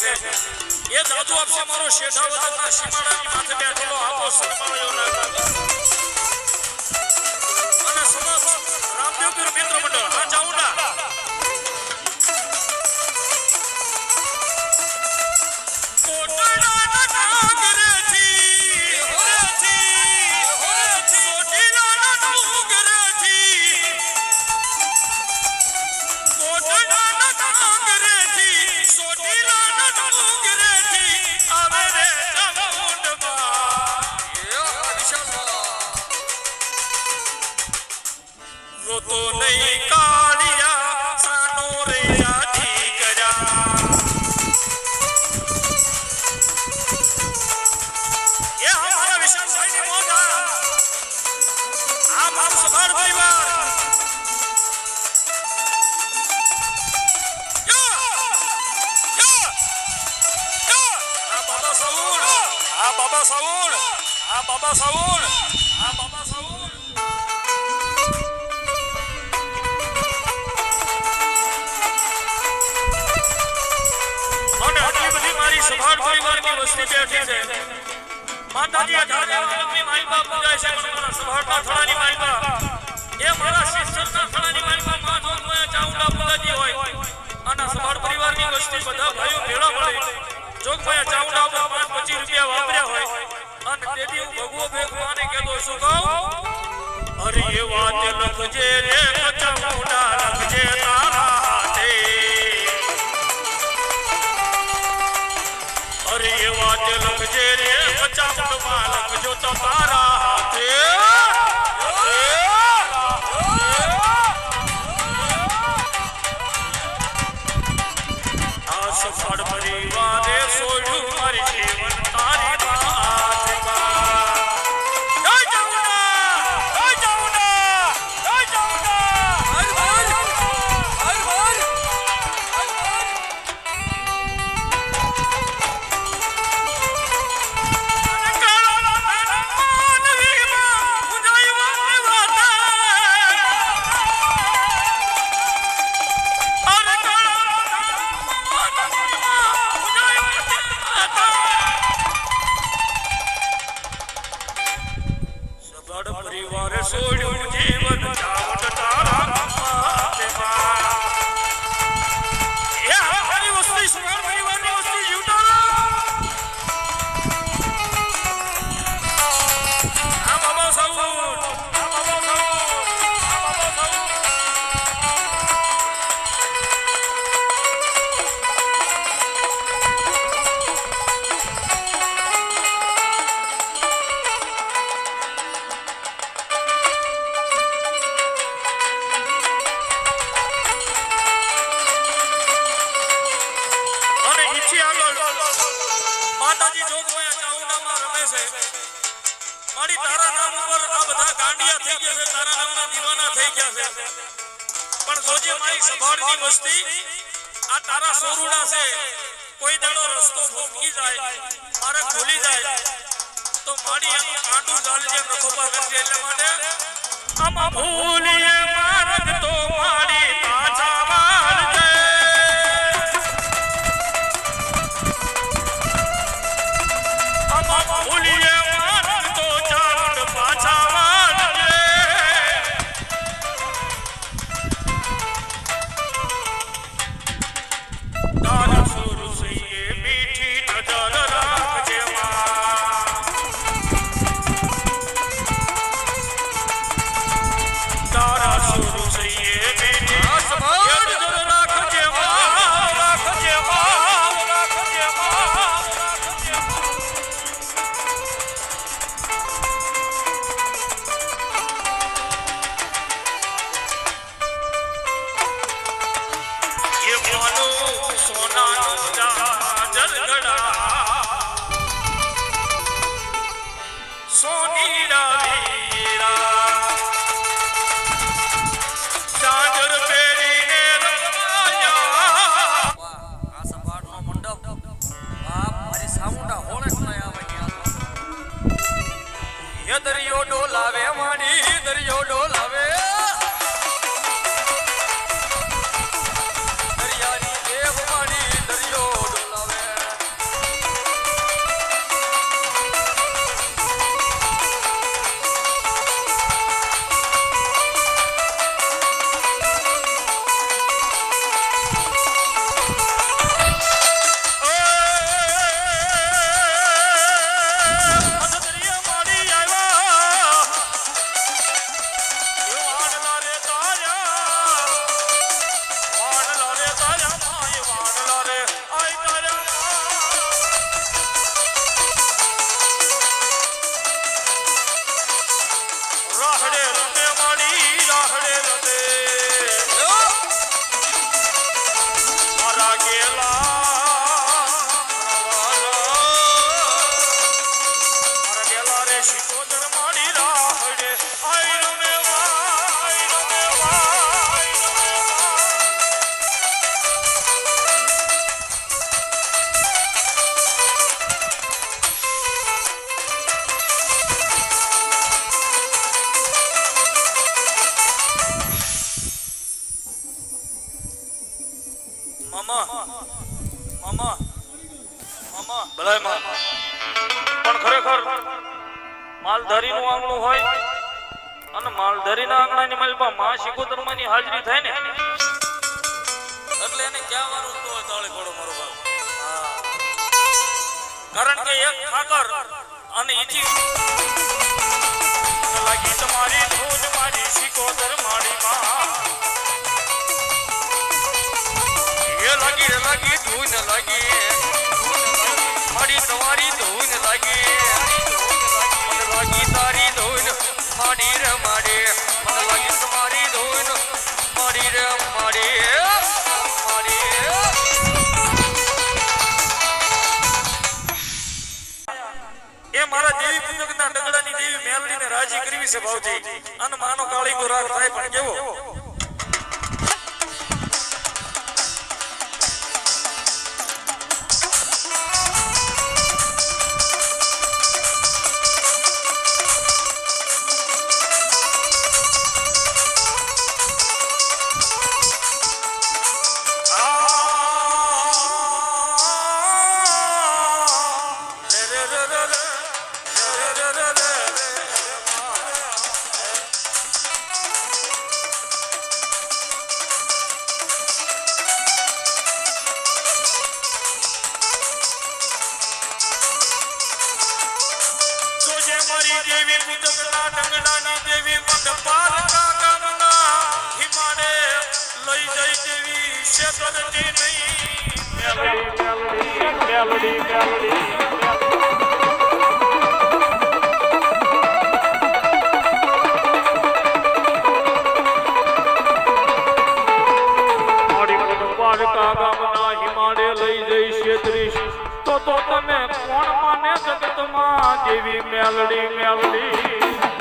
છે. એ જાદુ આપશે મારો શેઠાવતના સીમાડાની માથે બેઠેલો આપો સસળિયો નાગ જોગભાઈ ચાવડા પાંચ પચીસ રૂપિયા વાપર્યા હોય, અને તેથી હું ભગવો ભેગવાને કહેતો શું કહું, અરે એ વાત લખજે રે ચાવડા લખજે તારા હાથે. અરે એ વાત લખજે રે પચામમાં લખજો તો તારા હાથે. પીછી આગળ. માતાજી જોગવાયા ચાઉડામાં રમે છે, મારી તારા નામ ઉપર આ બધા ગાંડિયા થઈ ગયા છે, તારા નામના દીવાના થઈ ગયા છે. પણ જોજે મારી સભાડની મસ્તી આ તારા સોરુડા છે. કોઈ દાડો રસ્તો ભૂકી જાય, મારે ભૂલી જાય, તો મારી એનું કાંડું ગાળજે નખો પર કરજે એટલે માટે, આમાં ભૂલીએ મારગ તો મારી હરાજી કરવી છે ભાવજી અન માનો કાળી ગોરા થાય પણ કેવો? હિમાડે લઈ જઈ દેવી શેતરતી નહીં. મેલડી મેલડી મેલડી મેલડી દ્વારકા ગામના હિમાડે લઈ જઈ છેત્રીસ તો તો તમે જગતમાં જેવી મેલડી મેલડી.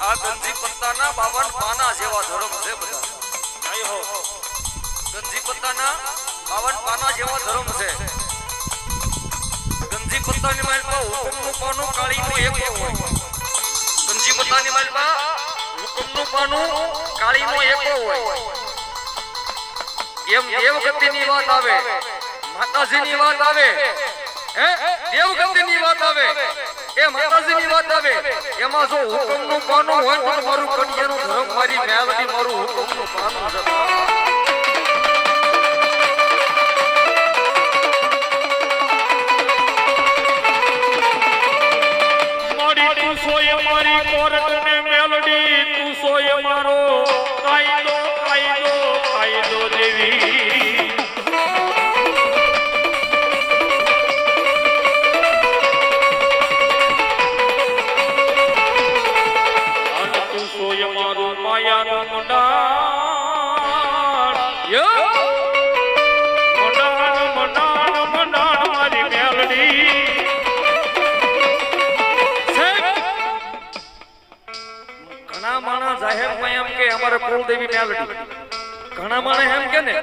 આ ગંજી પત્તાના બાવન પાના જેવા ધર્મ છે બધા. જય હો. ગંજી પત્તાના બાવન પાના જેવા ધર્મ છે. ગંજી પત્તાની માલમાં હુકમનું પાનું કાળીનું એક હોય. ગંજી પત્તાની માલમાં હુકમનું પાનું કાળીનું એક હોય. એમ દેવગતિની વાત આવે માતાજીની વાત આવે હે? દેવગતિની વાત આવે. એ માતાજીની વાત આવે. એમાં જો હુકમનું પાનું હોય તો મારું કડિયાનું ધરમ મારી મેલડી મારું હુકમનું પાનું ઘણા માણે એમ કે ને,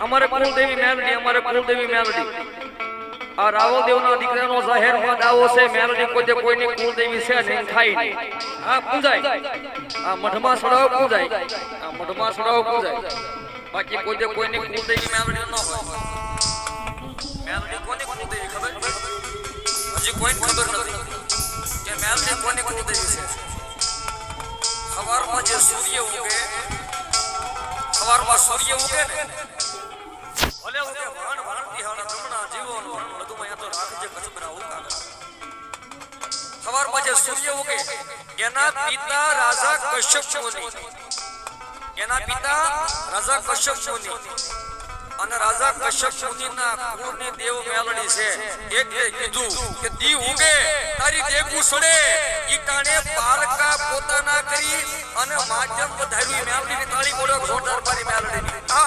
અમારે કુલદેવી મેલડી, અમારે કુલદેવી મેલડી. આ રાવલ દેવના દીકરાનો જાહેરમાં દાવો છે, મેલડી કોઈ કોઈની કુલદેવી છે નહીં થાય આ પૂજાય. આ મઢમાં સડાવ પૂજાય. આ મઢમાં સડાવ પૂજાય. બાકી કોઈ કોઈની કુલદેવી મેલડી ન હોય. મેલડી કોની કુલદેવી ખબર? હજી કોઈ ખબર નથી કે મેલડી કોની કુલદેવી છે. સવારમાં જે સૂર્ય ઉગે સવારમાં સૂર્ય ઉગે ને. ભલે ઉગે ભાણ ભાણ હાલ જમણા જીવો નો ભાણ બધું તો રાખજે કચબરા ઉકા સવારમાં જે સૂર્ય ઉગે, એના પિતા રાજા કશ્યપ મુનિ. એના પિતા રાજા કશ્યપ મુનિ. અને રાજા કશ્યપ મુનિના કુળની દેવ મેલડી છે. એટલે કીધું કે દી ઉગે, તારી દેગું સડે. ઈ ટાણે પારકા પોતાના કરી અને માધ્યમ વધાર્યું. મેલડીની તાળી બોડો જોરદાર મારી મેલડીની આ.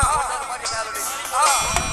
મેલડી આ.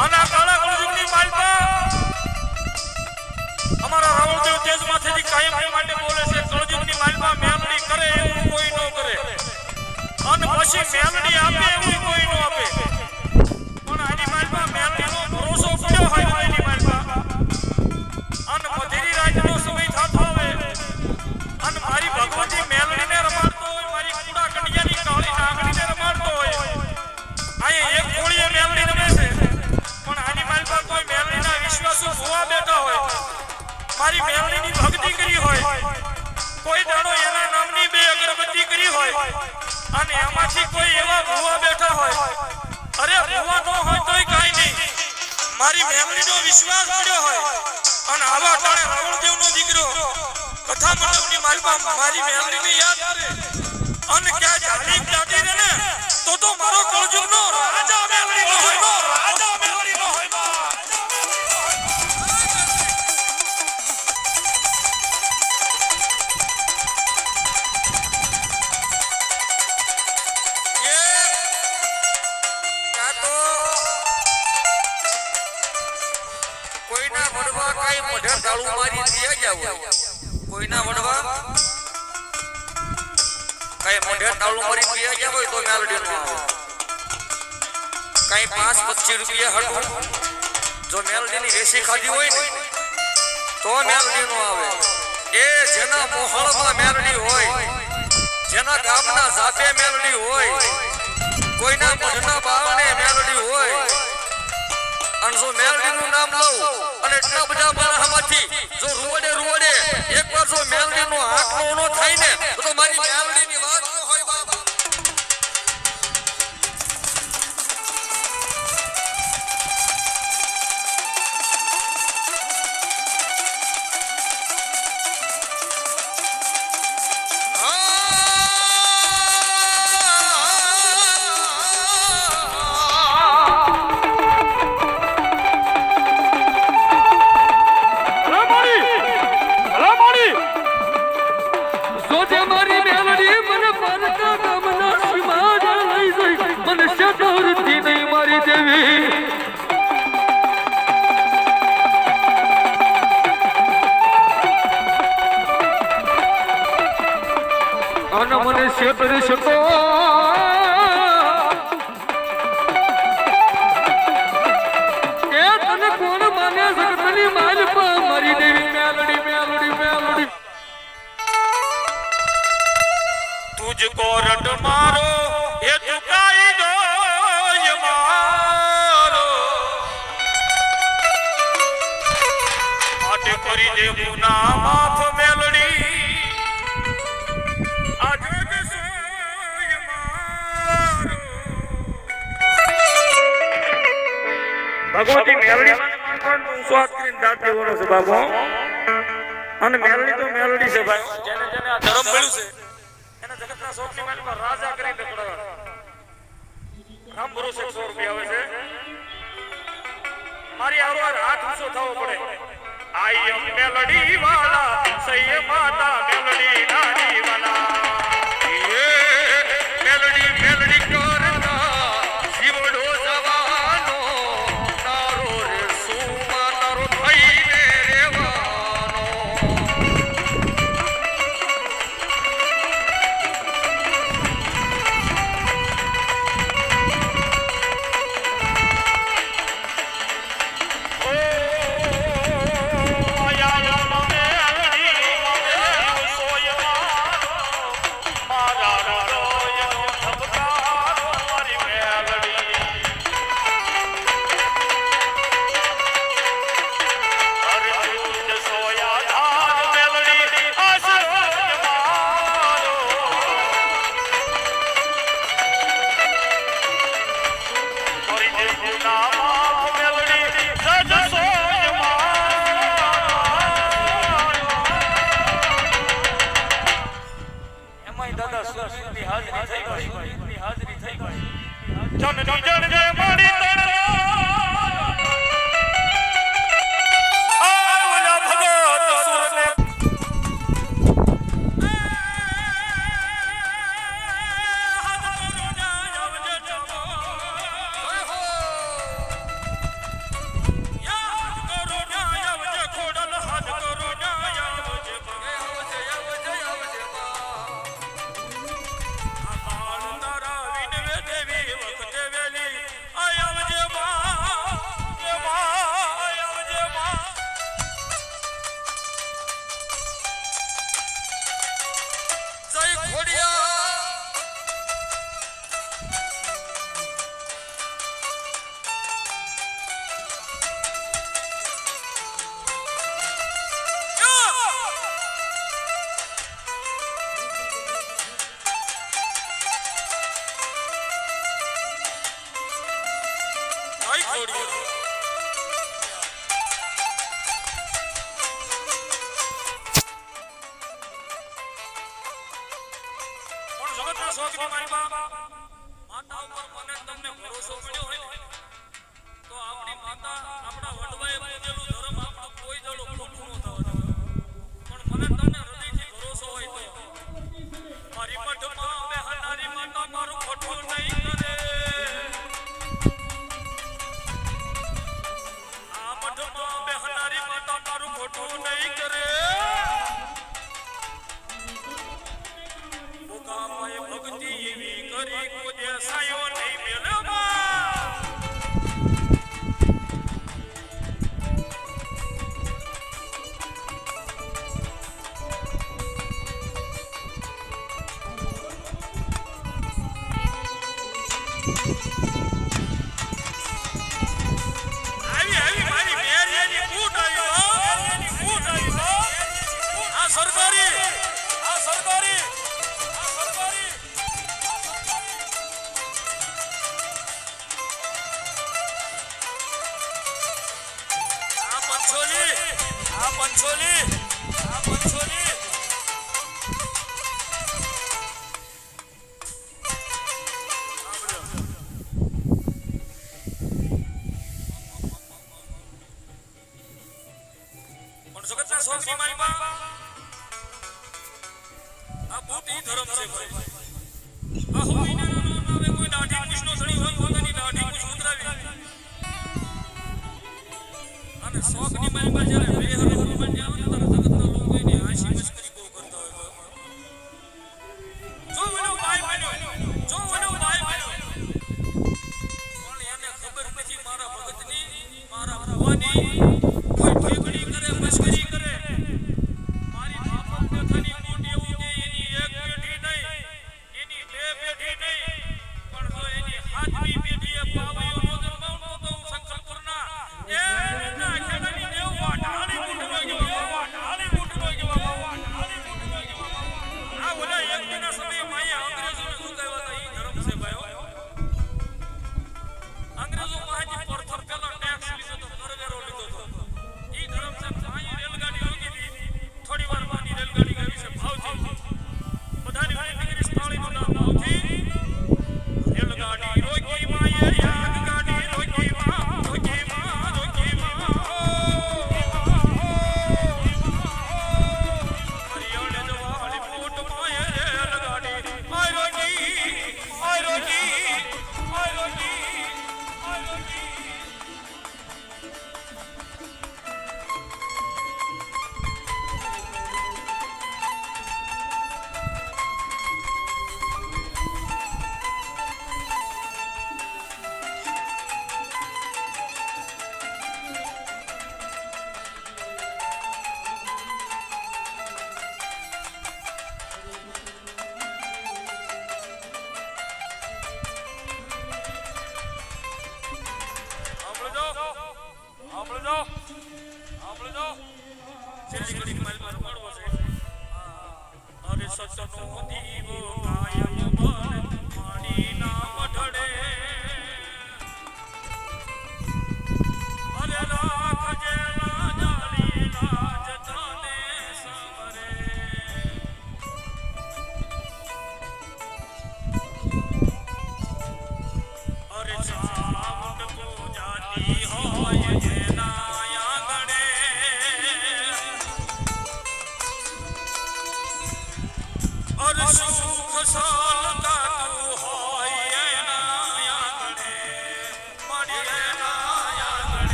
આના કાળા કળજુગની માલપા અમારા રાવણદેવ તેજમાંથી કાયમ એ માટે બોલે છે કળજુગની માલપા મેલડી કરે એવું કોઈ ન કરે. અને પછી મેલડી આપે એવું કોઈ ન આપે. મારી મેમરીનો વિશ્વાસ પડ્યો હોય. અને આવા ટાણે રાવણદેવનો દીકરો કથા મંડપની માલમાં મારી મેલડીને યાદ કરે. અને ક્યાં જાલી રહે ને? તો તો મારો કળજુગનો રાજા મેલડીનો હોય. મારી હોય કોઈના મેલડી નો પાંચ પચીસ રૂપિયા હટું. જો મેલડીની વેસી ખાધી હોય ને, તો મેલડી નો એ જેના મોહળમાં મેલડી હોય, જેના ગામના જાતે મેલડી હોય, કોઈના મઢના બારણે મેલડી હોય અને મેલડી નું નામ લઉં અને એટલા બધા માણસમાંથી જો રૂવડે રૂવડે એકવાર જો મેલડીનો હાથ નો થાય ને, તો મારી વાત ન હોય મને શેતર શકો કે તને કોણ માને? જગતની માલ પર મારી દેવી તુજકો રટ મારો. ભગવતી મેલડી સ્વાદ કરીને દાંત દેવાનો છે બાબો અને મેલડી તો મેલડી છે ભાઈ. જેને જેને આ ધર્મ મળ્યું છે, એને જગતના સૌથી માલિકમાં રાજા કરી દેખાડવા રામ ભરોસે સો રૂપિયા આવે છે. મારી આરો હાથ ઊંચો થવો પડે. આઈ એમ મેલડી વાળા સૈયે માતા મેલડી નાની. આ પંચોલી